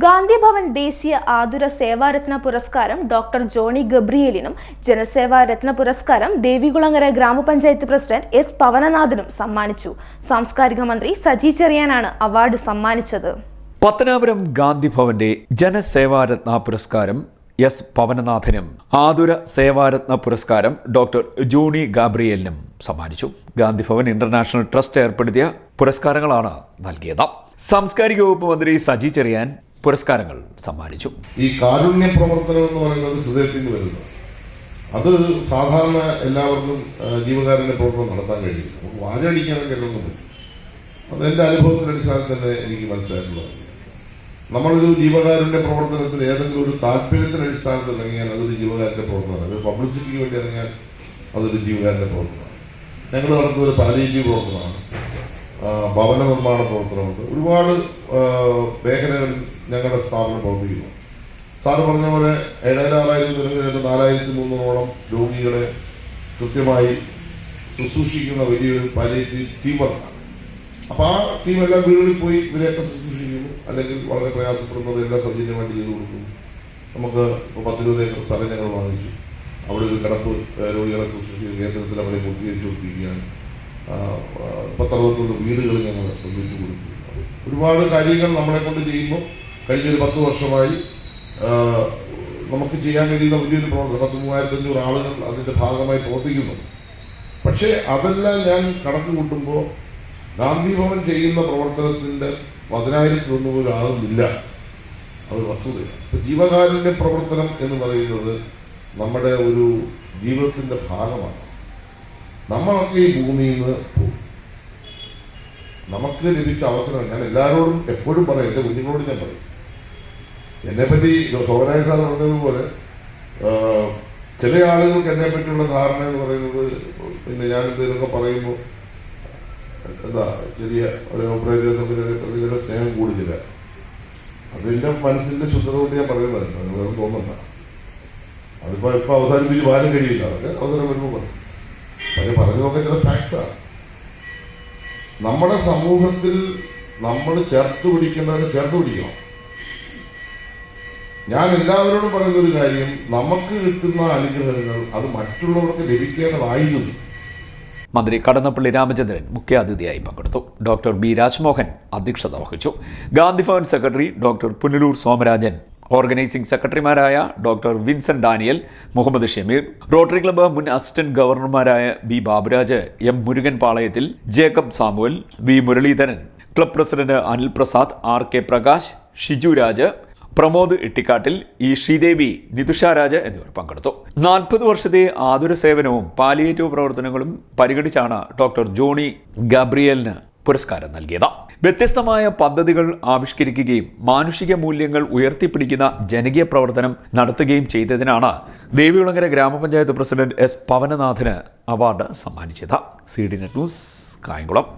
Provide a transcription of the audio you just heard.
ഗാന്ധിഭവൻ ദേശീയ ആതുര സേവാരത്ന പുരസ്കാരം ഡോക്ടർ ജോണി ഗബ്രിയേലിനും ജനസേവാ രത്ന പുരസ്കാരം ദേവികുളങ്ങര ഗ്രാമപഞ്ചായത്ത് പ്രസിഡന്റ് എസ് പവനനാഥനും സമ്മാനിച്ചു. സാംസ്കാരിക മന്ത്രി സജി ചെറിയാനാണ് അവാർഡ് സമ്മാനിച്ചത്. പത്തനാപുരം ഗാന്ധിഭവന്റെ ജനസേവാ ജനസേവാരത്ന പുരസ്കാരം എസ് പവനനാഥനും ആതുര സേവാരത്ന പുരസ്കാരം ഡോക്ടർ ജോണി ഗാബ്രിയലിനും സമ്മാനിച്ചു. ഗാന്ധിഭവൻ ഇന്റർനാഷണൽ ട്രസ്റ്റ് ഏർപ്പെടുത്തിയ പുരസ്കാരങ്ങളാണ് നൽകിയത്. സാംസ്കാരിക വകുപ്പ് മന്ത്രി സജി ചെറിയാൻ പുരസ്കാരങ്ങൾ സമ്മാനിച്ചു. ഈ കാരുണ്യ പ്രവർത്തനം എന്ന് പറയുന്നത് ഹൃദയത്തിൽ നിന്ന് വരുന്നത് അത് സാധാരണ എല്ലാവർക്കും ജീവകാരുണ്യ പ്രവർത്തനം നടത്താൻ കഴിയില്ല. നമുക്ക് വാചടിക്കാനൊക്കെ എല്ലാം പറ്റും. അത് എന്റെ അനുഭവത്തിന്റെ അടിസ്ഥാനത്തിൽ തന്നെ എനിക്ക് മനസ്സിലായിട്ടുള്ളത്. നമ്മളൊരു ജീവകാരുണ്യ പ്രവർത്തനത്തിൽ ഏതെങ്കിലും ഒരു താല്പര്യത്തിന്റെ അടിസ്ഥാനത്തിൽ ഇറങ്ങിയാൽ അതൊരു ജീവകാരുണ്യ പ്രവർത്തനമാണ്. ഒരു പബ്ലിസിറ്റിക്ക് വേണ്ടി ഇറങ്ങിയാൽ അതൊരു ജീവകാരുണ്യ പ്രവർത്തനമാണ്. ഞങ്ങൾ നടത്തുന്ന ഒരു പാലിയേറ്റീവ് പ്രവർത്തനമാണ്. ഭവന നിർമ്മാണ പ്രവർത്തനമുണ്ട്. ഒരുപാട് മേഖലകളിൽ ഞങ്ങളുടെ സ്ഥാപനം പ്രവർത്തിക്കുന്നു. സാറ് പറഞ്ഞ പോലെ ഏഴായിരം ജനങ്ങളിൽ നാലായിരത്തി മുന്നൂറോളം രോഗികളെ കൃത്യമായി ശുശ്രൂഷിക്കുന്ന വലിയൊരു പാലിയേറ്റീവ് ടീം വർക്കാണ് അപ്പൊ ആ ടീം എല്ലാ വീടുകളിൽ പോയി ഇവരെയൊക്കെ ശുശ്രൂഷിക്കുന്നു അല്ലെങ്കിൽ വളരെ പ്രയാസപ്പെടുന്നത് എല്ലാം സൗജന്യമായിട്ട് ചെയ്തു കൊടുക്കുന്നു. നമുക്ക് ഇപ്പോൾ പത്തിരുപത് ഏക്കർ സ്ഥലം ഞങ്ങൾ വാങ്ങിച്ചു. അവിടെ ഒരു കിടപ്പ് രോഗികളെ ശുശ്രൂഷിക്കുന്ന കേന്ദ്രത്തിൽ അവരെ പൂർത്തീകരിച്ചു കൊടുത്തിരിക്കുകയാണ് പത്തറുപത്തൊന്ന് വീടുകൾ ഞങ്ങൾ നിർമ്മിച്ചു കൊടുത്തു. ഒരുപാട് കാര്യങ്ങൾ നമ്മളെ കൊണ്ട് ചെയ്യുമ്പോൾ കഴിഞ്ഞ ഒരു പത്ത് വർഷമായി നമുക്ക് ചെയ്യാൻ കഴിയുന്ന വലിയൊരു പ്രവർത്തനം പത്ത് മൂവായിരത്തി അഞ്ഞൂറ് ആളുകൾ അതിന്റെ ഭാഗമായി പ്രവർത്തിക്കുന്നു. പക്ഷേ അതെല്ലാം ഞാൻ കണക്ക് കൂട്ടുമ്പോൾ ഗാന്ധി ഭവൻ ചെയ്യുന്ന പ്രവർത്തനത്തിന്റെ പതിനായിരത്തിലൊന്നും ഒരു അത് വസ്തുതയാണ്. ഇപ്പൊ ജീവകാരുണ്യ പ്രവർത്തനം എന്ന് പറയുന്നത് നമ്മുടെ ഒരു ജീവിതത്തിന്റെ ഭാഗമാണ്. നമ്മളൊക്കെ ഈ ഭൂമിയിൽ നിന്ന് പോകും. നമുക്ക് ലഭിച്ച അവസരം ഞാൻ എല്ലാവരോടും എപ്പോഴും പറയും. എന്റെ കുഞ്ഞുങ്ങളോട് ഞാൻ പറയും. എന്നെപ്പറ്റി സോമനായ സാർ പറഞ്ഞതുപോലെ ചില ആളുകൾക്ക് എന്നെ പറ്റിയുള്ള ധാരണ എന്ന് പറയുന്നത് പിന്നെ ഞാൻ എന്തെങ്കിലുമൊക്കെ പറയുമ്പോൾ എന്താ ചെറിയ ഒരു ഓപ്പറേറ്റർ പ്രതികളുടെ സ്നേഹം കൂടുതല അതെന്റെ മനസ്സിന്റെ ശുദ്ധത കൊണ്ട് ഞാൻ പറയുന്നത് അത് വേറെ തോന്നണ്ട. അതിപ്പോ ഇപ്പൊ അവസാനിപ്പിച്ച് വാരം കഴിയില്ല. അതൊക്കെ അവസരം വരുമ്പോൾ പറയും. പക്ഷെ പറഞ്ഞതൊക്കെ ചില ഫാക്ട്സാണ് നമ്മുടെ സമൂഹത്തിൽ നമ്മൾ ചേർത്ത് പിടിക്കേണ്ടവരെ ചേർത്ത് പിടിക്കണം. ഞാൻ എല്ലാവരോടും പറയുന്ന ഒരു കാര്യം നമുക്ക് കിട്ടുന്ന അനുഗ്രഹങ്ങൾ അത് മറ്റുള്ളവർക്ക് ലഭിക്കേണ്ടതായിരുന്നു. മന്ത്രി കടന്നപ്പള്ളി രാമചന്ദ്രൻ മുഖ്യാതിഥിയായി പങ്കെടുത്തു. ഡോക്ടർ ബി രാജ്മോഹൻ അധ്യക്ഷത വഹിച്ചു. Gandhi Bhavan secretary doctor Punalur Somarajan organising സെക്രട്ടറിമാരായ doctor Vincent Daniel Muhammad Shameer Rotary club മുൻ assistant ഗവർണർമാരായ B Baburaj M Murugan Palayathil Jacob Samuel V Muraleedharan club president Anil Prasad R K Prakash Shiju Raj Pramod Ittikkattil E Sreedevi Nithusha Raj എന്നിവർ പങ്കെടുത്തു. നാൽപ്പത് വർഷത്തെ ആതുര സേവനവും palliative പ്രവർത്തനങ്ങളും പരിഗണിച്ചാണ് doctor Johnny ഗാബ്രിയലിന് പുരസ്കാരം നൽകിയത്. വ്യത്യസ്തമായ പദ്ധതികൾ ആവിഷ്കരിക്കുകയും മാനുഷിക മൂല്യങ്ങൾ ഉയർത്തിപ്പിടിക്കുന്ന ജനകീയ പ്രവർത്തനം നടത്തുകയും ചെയ്തതിനാണ് ദേവികുളങ്ങര ഗ്രാമപഞ്ചായത്ത് പ്രസിഡന്റ് എസ് പവനനാഥന് അവാർഡ് സമ്മാനിച്ചത്. C D net news Kayamkulam.